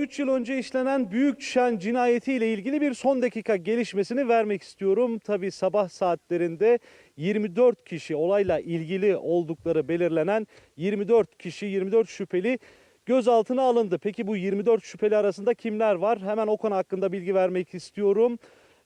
3 yıl önce işlenen Büyükşen cinayetiyle ilgili bir son dakika gelişmesini vermek istiyorum. Tabi sabah saatlerinde 24 kişi olayla ilgili oldukları belirlenen 24 kişi 24 şüpheli gözaltına alındı. Peki bu 24 şüpheli arasında kimler var? Hemen o konu hakkında bilgi vermek istiyorum.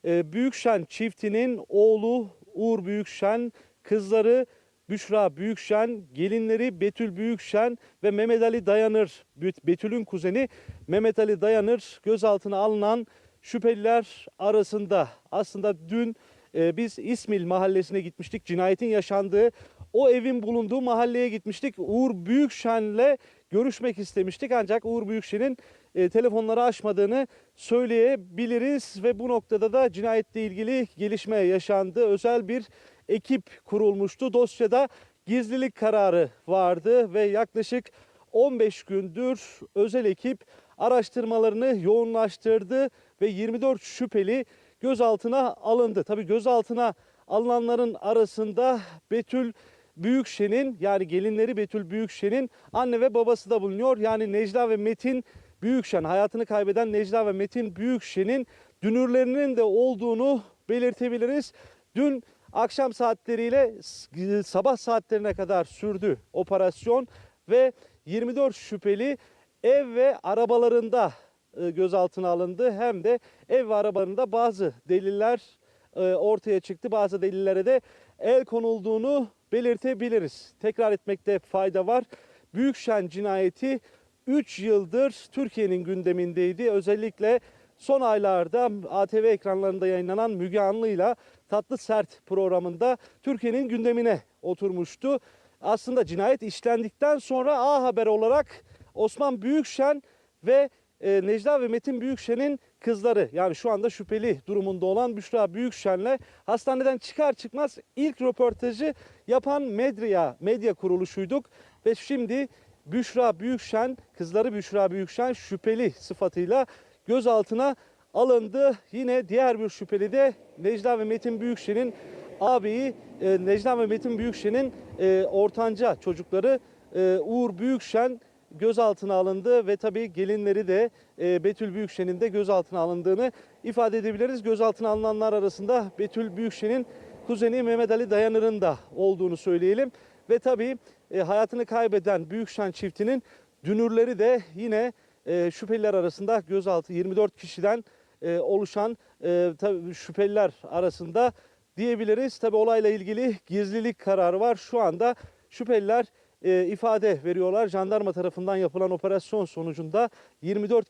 Ee, Büyükşen çiftinin oğlu Uğur Büyükşen, kızları Büşra Büyükşen, gelinleri Betül Büyükşen ve Mehmet Ali Dayanır, Bet- Betül'ün kuzeni Mehmet Ali Dayanır gözaltına alınan şüpheliler arasında. Aslında dün e, biz İsmil mahallesine gitmiştik. Cinayetin yaşandığı o evin bulunduğu mahalleye gitmiştik. Uğur Büyükşen'le görüşmek istemiştik ancak Uğur Büyükşen'in e, telefonları açmadığını söyleyebiliriz ve bu noktada da cinayetle ilgili gelişme yaşandı. Özel bir ekip kurulmuştu. Dosyada gizlilik kararı vardı ve yaklaşık 15 gündür özel ekip araştırmalarını yoğunlaştırdı ve 24 şüpheli gözaltına alındı. Tabii gözaltına alınanların arasında Betül Büyükşen'in yani gelinleri Betül Büyükşen'in anne ve babası da bulunuyor. Yani Necla ve Metin Büyükşen hayatını kaybeden Necla ve Metin Büyükşen'in dünürlerinin de olduğunu belirtebiliriz. Dün akşam saatleriyle sabah saatlerine kadar sürdü operasyon ve 24 şüpheli ev ve arabalarında e, gözaltına alındı. Hem de ev ve arabalarında bazı deliller e, ortaya çıktı. Bazı delillere de el konulduğunu belirtebiliriz. Tekrar etmekte fayda var. Büyükşen cinayeti 3 yıldır Türkiye'nin gündemindeydi. Özellikle son aylarda ATV ekranlarında yayınlanan Müge Anlı'yla Tatlı Sert programında Türkiye'nin gündemine oturmuştu. Aslında cinayet işlendikten sonra A Haber olarak Osman Büyükşen ve e, Necla ve Metin Büyükşen'in kızları yani şu anda şüpheli durumunda olan Büşra Büyükşen'le hastaneden çıkar çıkmaz ilk röportajı yapan medya, medya kuruluşuyduk. Ve şimdi Büşra Büyükşen, kızları Büşra Büyükşen şüpheli sıfatıyla gözaltına alındı. Yine diğer bir şüpheli de Necla ve Metin Büyükşen'in ağabeyi e, Necla ve Metin Büyükşen'in e, ortanca çocukları e, Uğur Büyükşen gözaltına alındı ve tabii gelinleri de e, Betül Büyükşen'in de gözaltına alındığını ifade edebiliriz. Gözaltına alınanlar arasında Betül Büyükşen'in kuzeni Mehmet Ali Dayanır'ın da olduğunu söyleyelim. Ve tabii e, hayatını kaybeden Büyükşen çiftinin dünürleri de yine e, şüpheliler arasında gözaltı 24 kişiden e, oluşan e, tabii şüpheliler arasında diyebiliriz. Tabii olayla ilgili gizlilik kararı var. Şu anda şüpheliler e, ifade veriyorlar. Jandarma tarafından yapılan operasyon sonucunda 24